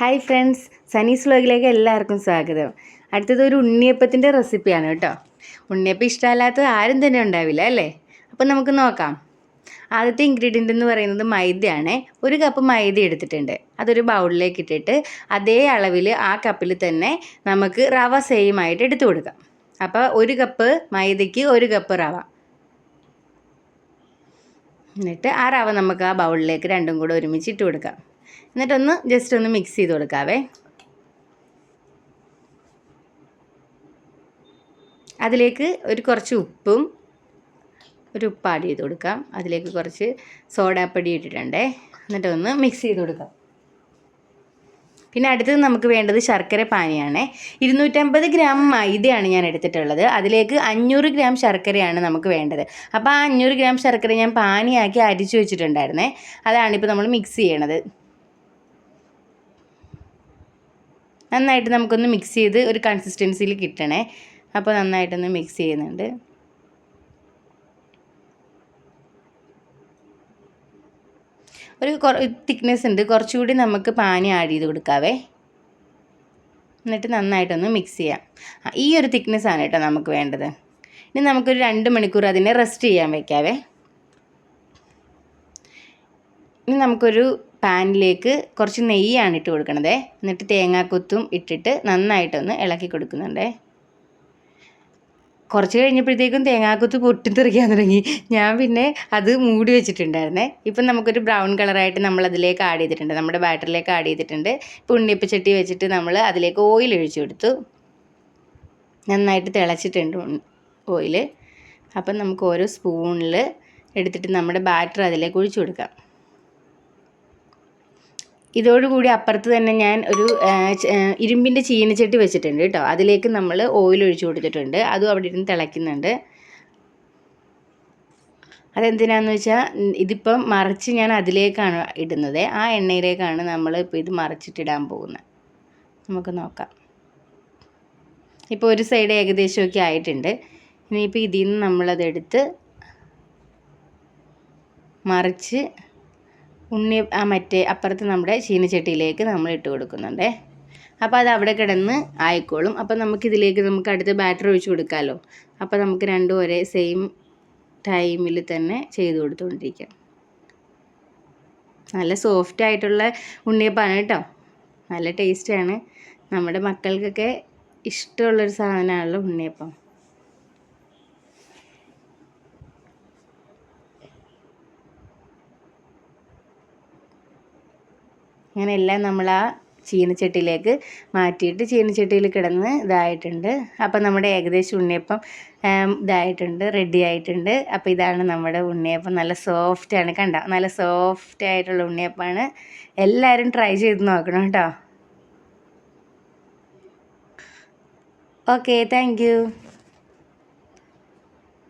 Hi friends Sanees വ്ലോഗിലേക്ക് എല്ലാവർക്കും സ്വാഗതം. അടുത്തത് ഒരു ഉണ്ണിയപ്പത്തിന്റെ റെസിപ്പിയാണ് കേട്ടോ. ഉണ്ണിയപ്പം ഇഷ്ടമല്ലാത്ത ആരും തന്നെ ഉണ്ടാവില്ല അല്ലേ? അപ്പം നമുക്ക് നോക്കാം. ആദ്യത്തെ ഇൻഗ്രീഡിയന്റ് എന്ന് പറയുന്നത് മൈദയാണ്. ഒരു കപ്പ് മൈദ എടുത്തിട്ടുണ്ട്. അതൊരു ബൗളിലേക്ക് ഇട്ടിട്ട് അതേ അളവിൽ ആ കപ്പിൽ തന്നെ നമുക്ക് റവ സെയിം ആയിട്ട് എടുത്തു കൊടുക്കാം. അപ്പോൾ ഒരു കപ്പ് മൈദയ്ക്ക് ഒരു കപ്പ് റവ. എന്നിട്ട് ആ റവ നമുക്ക് ആ ബൗളിലേക്ക് രണ്ടും കൂടെ ഒരുമിച്ച് ഇട്ട് കൊടുക്കാം. എന്നിട്ടൊന്ന് ജസ്റ്റ് ഒന്ന് മിക്സ് ചെയ്ത് കൊടുക്കാവേ. അതിലേക്ക് ഒരു കുറച്ച് ഉപ്പും ഒരു ഉപ്പ് ആഡ് ചെയ്ത് കൊടുക്കാം. അതിലേക്ക് കുറച്ച് സോഡാപ്പൊടി ഇട്ടിട്ടുണ്ടേ. എന്നിട്ട് ഒന്ന് മിക്സ് ചെയ്ത് കൊടുക്കാം. പിന്നെ അടുത്തത് നമുക്ക് വേണ്ടത് ശർക്കര പാനിയാണ്. ഇരുന്നൂറ്റമ്പത് ഗ്രാം മൈദയാണ് ഞാൻ എടുത്തിട്ടുള്ളത്. അതിലേക്ക് അഞ്ഞൂറ് ഗ്രാം ശർക്കരയാണ് നമുക്ക് വേണ്ടത്. അപ്പോൾ ആ അഞ്ഞൂറ് ഗ്രാം ശർക്കര ഞാൻ പാനിയാക്കി അരിച്ചു വെച്ചിട്ടുണ്ടായിരുന്നേ. അതാണിപ്പോൾ നമ്മൾ മിക്സ് ചെയ്യണത്. നന്നായിട്ട് നമുക്കൊന്ന് മിക്സ് ചെയ്ത് ഒരു കൺസിസ്റ്റൻസിയിൽ കിട്ടണേ. അപ്പോൾ നന്നായിട്ടൊന്ന് മിക്സ് ചെയ്യുന്നുണ്ട്. ഒരു തിക്നെസ് ഉണ്ട്. കുറച്ചുകൂടി നമുക്ക് പാനി ആഡ് ചെയ്ത് കൊടുക്കാവേ. എന്നിട്ട് നന്നായിട്ടൊന്ന് മിക്സ് ചെയ്യാം. ഈ ഒരു തിക്നെസ് ആണ് കേട്ടോ നമുക്ക് വേണ്ടത്. ഇനി നമുക്കൊരു രണ്ട് മണിക്കൂർ അതിനെ റെസ്റ്റ് ചെയ്യാൻ വയ്ക്കാവേ ഇനി നമുക്കൊരു പാനിലേക്ക് കുറച്ച് നെയ്യാണ് ഇട്ട് കൊടുക്കണത്. എന്നിട്ട് തേങ്ങാക്കൊത്തും ഇട്ടിട്ട് നന്നായിട്ടൊന്ന് ഇളക്കി കൊടുക്കുന്നുണ്ട്. കുറച്ച് കഴിഞ്ഞപ്പോഴത്തേക്കും തേങ്ങാക്കൊത്ത് പൊട്ടിത്തെറിക്കാൻ തുടങ്ങി. ഞാൻ പിന്നെ അത് മൂടി വെച്ചിട്ടുണ്ടായിരുന്നേ. ഇപ്പം നമുക്കൊരു ബ്രൗൺ കളറായിട്ട് നമ്മൾ അതിലേക്ക് ആഡ് ചെയ്തിട്ടുണ്ട്. നമ്മുടെ ബാറ്ററിലേക്ക് ആഡ് ചെയ്തിട്ടുണ്ട്. ഇപ്പം ഉണ്ണിയപ്പച്ചട്ടി വെച്ചിട്ട് നമ്മൾ അതിലേക്ക് ഓയിൽ ഒഴിച്ചു കൊടുത്തു. നന്നായിട്ട് തിളച്ചിട്ടുണ്ട് ഓയിൽ അപ്പം നമുക്ക് ഓരോ സ്പൂണിൽ എടുത്തിട്ട് നമ്മുടെ ബാറ്റർ അതിലേക്ക് ഒഴിച്ചു കൊടുക്കാം. ഇതോടുകൂടി അപ്പുറത്ത് തന്നെ ഞാൻ ഒരു ഇരുമ്പിന്റെ ചീനച്ചട്ടി വെച്ചിട്ടുണ്ട് കേട്ടോ. അതിലേക്ക് നമ്മൾ ഓയിൽ ഒഴിച്ചു കൊടുത്തിട്ടുണ്ട്. അതും അവിടെ ഇരുന്ന് തിളയ്ക്കുന്നുണ്ട്. അതെന്തിനാന്ന് വെച്ചാൽ ഇതിപ്പം മറിച്ച് ഞാൻ അതിലേക്കാണ് ഇടുന്നത്. ആ എണ്ണയിലേക്കാണ് നമ്മൾ ഇപ്പോൾ ഇത് മറിച്ചിട്ടിടാൻ പോകുന്നത്. നമുക്ക് നോക്കാം. ഇപ്പോൾ ഒരു സൈഡ് ഏകദേശമൊക്കെ ആയിട്ടുണ്ട്. ഇനിയിപ്പോൾ ഇതിൽ നിന്ന് നമ്മളതെടുത്ത് മറിച്ച് ഉണ്ണി ആ മറ്റേ അപ്പുറത്ത് നമ്മുടെ ചീനച്ചട്ടിയിലേക്ക് നമ്മൾ ഇട്ട് കൊടുക്കുന്നുണ്ട്. അപ്പോൾ അത് അവിടെ കിടന്ന് ആയിക്കോളും. അപ്പോൾ നമുക്കിതിലേക്ക് നമുക്ക് അടുത്ത ബാറ്റർ ഒഴിച്ച് കൊടുക്കാമല്ലോ അപ്പോൾ നമുക്ക് രണ്ടും ഒരേ സെയിം ടൈമിൽ തന്നെ ചെയ്ത് കൊടുത്തുകൊണ്ടിരിക്കാം നല്ല സോഫ്റ്റ് ആയിട്ടുള്ള ഉണ്ണിയപ്പാണ് കേട്ടോ. നല്ല ടേസ്റ്റാണ് നമ്മുടെ മക്കൾക്കൊക്കെ ഇഷ്ടമുള്ളൊരു സാധനമാണല്ലോ ഉണ്ണിയപ്പം. അങ്ങനെ എല്ലാം നമ്മൾ ആ ചീനച്ചട്ടിയിലേക്ക് മാറ്റിയിട്ട് ചീനച്ചട്ടിയിൽ കിടന്ന് ഇതായിട്ടുണ്ട്. അപ്പം നമ്മുടെ ഏകദേശം ഉണ്ണിയപ്പം ഇതായിട്ടുണ്ട് റെഡി ആയിട്ടുണ്ട്. അപ്പോൾ ഇതാണ് നമ്മുടെ ഉണ്ണിയപ്പം. നല്ല സോഫ്റ്റാണ് കണ്ട? നല്ല സോഫ്റ്റ് ആയിട്ടുള്ള ഉണ്ണിയപ്പമാണ്. എല്ലാവരും ട്രൈ ചെയ്ത് നോക്കണം കേട്ടോ. Okay thank